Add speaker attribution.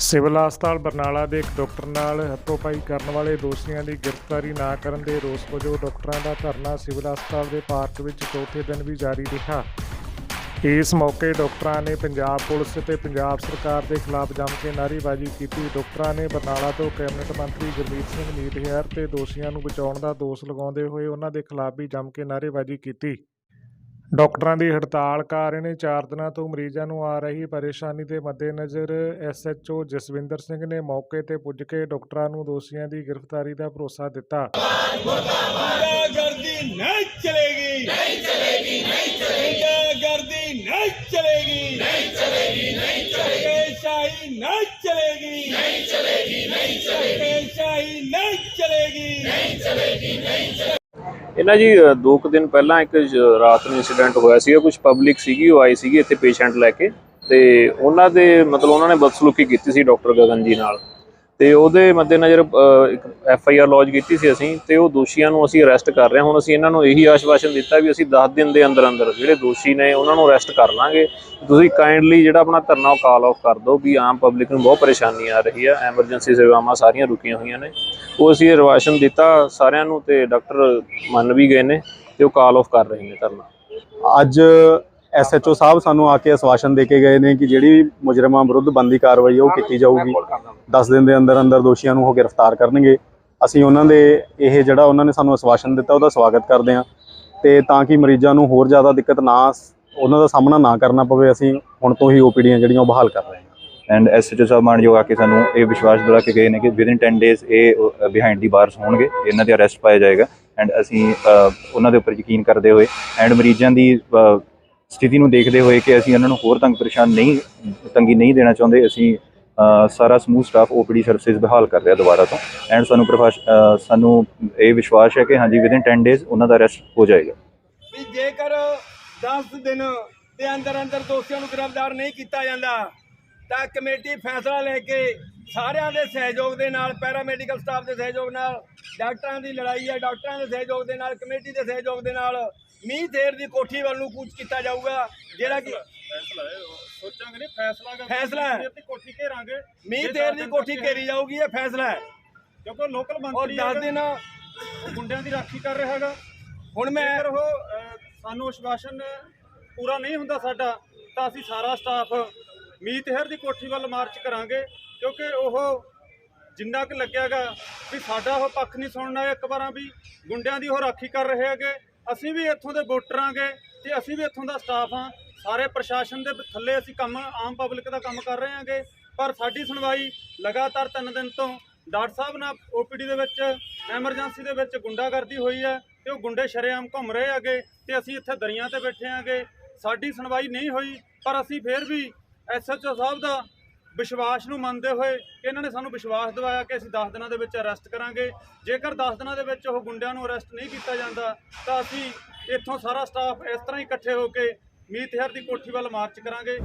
Speaker 1: Civil ਹਸਪਤਾਲ ਬਰਨਾਲਾ ਦੇ ਇੱਕ ਡਾਕਟਰ ਨਾਲ ਹੱਥੋਂਪਾਈ ਕਰਨ ਵਾਲੇ ਦੋਸ਼ੀਆਂ ਦੀ ਗ੍ਰਿਫਤਾਰੀ ਨਾ ਕਰਨ ਦੇ ਰੋਸ ਵਜੋਂ ਡਾਕਟਰਾਂ ਦਾ ਧਰਨਾ ਸਿਵਲ ਹਸਪਤਾਲ ਦੇ ਪਾਰਕ ਵਿੱਚ ਚੌਥੇ ਦਿਨ ਵੀ ਜਾਰੀ ਰਿਹਾ। ਇਸ ਮੌਕੇ ਡਾਕਟਰਾਂ ਨੇ ਪੰਜਾਬ ਪੁਲਿਸ ਤੇ ਪੰਜਾਬ ਸਰਕਾਰ ਦੇ ਖਿਲਾਫ ਜੰਮ ਕੇ ਨਾਅਰੇਬਾਜ਼ੀ ਕੀਤੀ। ਡਾਕਟਰਾਂ ਨੇ ਬਰਨਾਲਾ ਤੋਂ ਕੈਬਨਿਟ ਮੰਤਰੀ ਗੁਰਮੀਤ ਸਿੰਘ ਮੀਤਹਿਰ ਤੇ ਦੋਸ਼ੀਆਂ ਨੂੰ ਬਚਾਉਣ ਦਾ ਦੋਸ਼ ਲਗਾਉਂਦੇ ਹੋਏ ਉਹਨਾਂ ਦੇ ਖਿਲਾਫ ਵੀ ਜੰਮ ਕੇ ਨਾਅਰੇਬਾਜ਼ੀ ਕੀਤੀ। ਡਾਕਟਰਾਂ ਦੀ ਹੜਤਾਲ ਕਾਰਨ ਨੇ ਚਾਰ ਦਿਨਾਂ ਤੋਂ ਮਰੀਜ਼ਾਂ ਨੂੰ ਆ ਰਹੀ ਪਰੇਸ਼ਾਨੀ ਦੇ ਮੱਦੇਨਜ਼ਰ ਐਸਐਚਓ ਜਸਵਿੰਦਰ ਸਿੰਘ ਨੇ ਮੌਕੇ ਤੇ ਪੁੱਜ ਕੇ ਡਾਕਟਰਾਂ ਨੂੰ ਦੋਸ਼ੀਆਂ ਦੀ ਗ੍ਰਿਫਤਾਰੀ ਦਾ ਭਰੋਸਾ ਦਿੱਤਾ।
Speaker 2: ਇਹਨਾਂ ਜੀ ਅ, ਦੋ ਕੁ ਦਿਨ ਪਹਿਲਾਂ ਇੱਕ ਰਾਤ ਨੂੰ ਇਨਸੀਡੈਂਟ ਹੋਇਆ ਸੀਗਾ ਕੁਝ ਪਬਲਿਕ ਸੀਗੀ ਉਹ ਆਈ ਸੀਗੀ ਇੱਥੇ ਪੇਸ਼ੈਂਟ ਲੈ ਕੇ ਤੇ ਉਹਨਾਂ ਦੇ ਮਤਲਬ ਉਹਨਾਂ ਨੇ ਬਦਸਲੂਕੀ ਕੀਤੀ ਸੀ ਡਾਕਟਰ ਗਗਨ ਜੀ ਨਾਲ ਤੇ ਉਹਦੇ ਮੱਦੇਨਜ਼ਰ ਇੱਕ ਐਫ ਆਈ ਆਰ ਲੌਜ ਕੀਤੀ ਸੀ ਅਸੀਂ ਤੇ ਉਹ ਦੋਸ਼ੀਆਂ ਨੂੰ ਅਸੀਂ ਅਰੈਸਟ ਕਰ ਰਹੇ ਹਾਂ। ਹੁਣ ਅਸੀਂ ਇਹਨਾਂ ਨੂੰ ਇਹੀ ਆਸ਼ਵਾਸਨ ਦਿੱਤਾ ਵੀ ਅਸੀਂ 10 ਦਿਨ ਦੇ ਅੰਦਰ ਅੰਦਰ ਜਿਹੜੇ ਦੋਸ਼ੀ ਨੇ ਉਹਨਾਂ ਨੂੰ ਅਰੈਸਟ ਕਰ ਲਾਂਗੇ। ਤੁਸੀਂ ਕਾਈਂਡਲੀ ਜਿਹੜਾ ਆਪਣਾ ਧਰਨਾ ਉਹ ਕਾਲ ਆਫ ਕਰ ਦਿਓ ਵੀ ਆਮ ਪਬਲਿਕ ਨੂੰ ਬਹੁਤ ਪਰੇਸ਼ਾਨੀ ਆ ਰਹੀ ਆ ਐਮਰਜੈਂਸੀ ਸੇਵਾਵਾਂ ਸਾਰੀਆਂ ਰੁਕੀਆਂ ਹੋਈਆਂ ਨੇ। ਉਹ ਅਸੀਂ ਰਵਾਸ਼ਨ ਦਿੱਤਾ ਸਾਰਿਆਂ ਨੂੰ ਤੇ ਡਾਕਟਰ ਮੰਨ ਵੀ ਗਏ ਨੇ ਤੇ ਉਹ ਕਾਲ ਆਫ ਕਰ ਰਹੇ ਨੇ ਧਰਨਾ।
Speaker 3: ਅੱਜ ਐਸਐਚਓ ਸਾਹਿਬ ਸਾਨੂੰ ਆ ਕੇ ਆਸ਼ਵਾਸਨ ਦੇ ਕੇ ਗਏ ਨੇ ਕਿ ਜਿਹੜੀ ਵੀ ਮੁਜਰਮਾਂ ਵਿਰੁੱਧ ਬੰਦੀ ਕਾਰਵਾਈ ਉਹ ਕੀਤੀ ਜਾਊਗੀ। 10 ਦਿਨ ਦੇ ਅੰਦਰ ਅੰਦਰ ਦੋਸ਼ੀਆਂ ਨੂੰ ਉਹ ਗ੍ਰਿਫਤਾਰ ਕਰਨਗੇ। ਅਸੀਂ ਉਹਨਾਂ ਦੇ ਇਹ ਜਿਹੜਾ ਉਹਨਾਂ ਨੇ ਸਾਨੂੰ ਅਸ਼ਵਾਸਨ ਦਿੱਤਾ, ਉਹਦਾ ਸਵਾਗਤ ਕਰਦੇ ਹਾਂ। ਤੇ ਤਾਂ ਕਿ ਮਰੀਜ਼ਾਂ ਨੂੰ ਹੋਰ ਜ਼ਿਆਦਾ ਦਿੱਕਤ ਨਾ ਉਹਨਾਂ ਦਾ ਸਾਹਮਣਾ ਨਾ ਕਰਨਾ ਪਵੇ, ਅਸੀਂ ਹੁਣ ਤੋਂ ਹੀ ਓਪੀਡੀਆਂ ਜਿਹੜੀਆਂ ਉਹ ਬਹਾਲ ਕਰ ਰਹੇ ਹਾਂ।
Speaker 4: ਐਂਡ ਐਸਐਚਓ ਸਾਹਿਬ ਮਾਨਯੋਗ ਆ ਕੇ ਸਾਨੂੰ ਇਹ ਵਿਸ਼ਵਾਸ ਦਿਲਾ ਕੇ ਗਏ ਨੇ ਕਿ ਵਿਦਿਨ 10 ਡੇਜ਼ ਇਹ ਬਿਹਾਈਂਡ ਦੀ ਬਾਰਸ ਹੋਣਗੇ ਇਹਨਾਂ ਦੇ ਅਰੈਸਟ ਪਾਇਆ ਜਾਏਗਾ ਐਂਡ ਅਸੀਂ ਉਹਨਾਂ ਦੇ ਉੱਪਰ ਯਕੀਨ ਕਰਦੇ ਹੋਏ ਐਂਡ ਮਰੀਜ਼ਾਂ ਦੀ ਸਥਿਤੀ ਨੂੰ ਦੇਖਦੇ ਹੋਏ ਕਿ ਅਸੀਂ ਉਹਨਾਂ ਨੂੰ ਹੋਰ ਤੰਗ ਪਰੇਸ਼ਾਨ ਨਹੀਂ ਤੰਗੀ ਨਹੀਂ ਦੇਣਾ ਚਾਹੁੰਦੇ ਅਸੀਂ ਸਾਰਾ ਸਮੂਹ ਸਟਾਫ ਓਪੀਡੀ ਸਰਵਿਸਿਜ਼ ਬਹਾਲ ਕਰ ਰਿਹਾ ਦੁਬਾਰਾ ਤੋਂ ਐਂਡ ਸਾਨੂੰ ਸਾਨੂੰ ਇਹ ਵਿਸ਼ਵਾਸ ਹੈ ਕਿ ਹਾਂਜੀ ਵਿਦਿਨ 10 ਡੇਜ਼ ਉਹਨਾਂ ਦਾ ਅਰੈਸਟ ਹੋ ਜਾਏਗਾ
Speaker 5: ਜੇਕਰ 10 ਦਿਨ ਦੇ ਅੰਦਰ ਅੰਦਰ ਦੋਸ਼ੀਆਂ ਨੂੰ ਗ੍ਰਿਫਤਾਰ ਨਹੀਂ ਕੀਤਾ ਜਾਂਦਾ ਤਾਂ ਕਮੇਟੀ ਫੈਸਲਾ ਲੈ ਕੇ ਸਾਰਿਆਂ ਦੇ ਸਹਿਯੋਗ ਦੇ ਨਾਲ ਪੈਰਾਮੈਡੀਕਲ ਸਟਾਫ ਦੇ ਸਹਿਯੋਗ ਨਾਲ ਡਾਕਟਰਾਂ ਦੀ ਲੜਾਈ ਹੈ ਡਾਕਟਰਾਂ ਦੇ ਸਹਿਯੋਗ ਦੇ ਨਾਲ ਕਮੇਟੀ ਦੇ ਸਹਿਯੋਗ ਦੇ ਨਾਲ ਮੀਂਹ ਥੇਰ ਦੀ ਕੋਠੀ ਵੱਲ ਨੂੰ ਕੂਚ ਕੀਤਾ ਜਾਊਗਾ ਜਿਹੜਾ ਕਿ
Speaker 6: ਸੋਚਾਂਗੇ ਨਹੀਂ ਫੈਸਲਾ
Speaker 5: ਫੈਸਲਾ ਹੈ।
Speaker 6: ਕੋਠੀ ਘੇਰਾਂਗੇ
Speaker 5: ਮੀਂਹ ਥੇਰ ਦੀ ਕੋਠੀ ਘੇਰੀ ਜਾਊਗੀ ਇਹ ਫੈਸਲਾ ਹੈ
Speaker 6: ਕਿਉਂਕਿ ਲੋਕਲ
Speaker 5: ਔਰ
Speaker 6: ਮੰਤਰੀ
Speaker 5: 10
Speaker 6: ਹੈਗਾ,
Speaker 5: ਦਿਨ
Speaker 6: ਗੁੰਡਿਆਂ ਦੀ ਰਾਖੀ ਕਰ ਰਿਹਾ ਹੈਗਾ
Speaker 5: ਹੁਣ ਮੈਂ
Speaker 6: ਉਹ ਸਾਨੂੰ ਆਸ਼ਵਾਸਨ ਪੂਰਾ ਨਹੀਂ ਹੁੰਦਾ ਸਾਡਾ ਤਾਂ ਅਸੀਂ ਸਾਰਾ ਸਟਾਫ ਮੀਤਹਿਰ ਦੀ ਕੋਠੀ ਵੱਲ ਮਾਰਚ ਕਰਾਂਗੇ, ਕਿਉਂਕਿ ਉਹ ਜਿੰਨਾ ਕੁ ਲੱਗਿਆਗਾ ਵੀ ਸਾਡਾ ਉਹ ਪੱਖ ਨਹੀਂ ਸੁਣਨਾ ਇੱਕ ਵਾਰਾਂ ਵੀ, ਗੁੰਡਿਆਂ ਦੀ ਉਹ ਰਾਖੀ ਕਰ ਰਹੇ ਹੈਗੇ। ਅਸੀਂ ਵੀ ਇੱਥੋਂ ਦੇ ਵੋਟਰਾਂਗੇ ਤੇ ਅਸੀਂ ਵੀ ਇੱਥੋਂ ਦਾ ਸਟਾਫ ਹਾਂ ਸਾਰੇ ਪ੍ਰਸ਼ਾਸਨ ਦੇ ਥੱਲੇ ਅਸੀਂ ਕੰਮ, ਆਮ ਪਬਲਿਕ ਦਾ ਕੰਮ ਕਰ ਰਹੇ ਹਾਂਗੇ। ਪਰ ਸਾਡੀ ਸੁਣਵਾਈ ਲਗਾਤਾਰ ਤਿੰਨ ਦਿਨ ਤੋਂ ਡਾਕਟਰ ਸਾਹਿਬ ਨਾਲ ਓਪੀਡੀ ਦੇ ਵਿੱਚ, ਐਮਰਜੈਂਸੀ ਦੇ ਵਿੱਚ ਗੁੰਡਾਗਰਦੀ ਹੋਈ ਹੈ ਤੇ ਉਹ ਗੁੰਡੇ ਸ਼ਰੇਆਮ ਘੁੰਮ ਰਹੇ ਹੈਗੇ ਤੇ ਅਸੀਂ ਇੱਥੇ ਦਰੀਆਂ ਤੇ ਬੈਠੇ ਹਾਂਗੇ। ਸਾਡੀ ਸੁਣਵਾਈ ਨਹੀਂ ਹੋਈ, ਪਰ ਅਸੀਂ ਫੇਰ ਵੀ ਐਸਐਚਓ ਸਾਹਿਬ ਦਾ ਵਿਸ਼ਵਾਸ ਨੂੰ ਮੰਨਦੇ ਹੋਏ ਕਿ ਇਹਨਾਂ ਨੇ ਸਾਨੂੰ ਵਿਸ਼ਵਾਸ ਦਿਵਾਇਆ ਕਿ ਅਸੀਂ 10 ਦਿਨਾਂ ਦੇ ਵਿੱਚ ਅਰੈਸਟ ਕਰਾਂਗੇ। ਜੇਕਰ 10 ਦਿਨਾਂ ਦੇ ਵਿੱਚ ਉਹ ਗੁੰਡਿਆਂ ਨੂੰ ਅਰੈਸਟ ਨਹੀਂ ਕੀਤਾ ਜਾਂਦਾ, ਤਾਂ ਅਸੀਂ ਇੱਥੋਂ ਸਾਰਾ ਸਟਾਫ ਇਸ ਤਰ੍ਹਾਂ ਹੀ ਇਕੱਠੇ ਹੋ ਕੇ ਮੀਤਹਿਰ ਦੀ ਕੋਠੀ ਵੱਲ ਮਾਰਚ ਕਰਾਂਗੇ।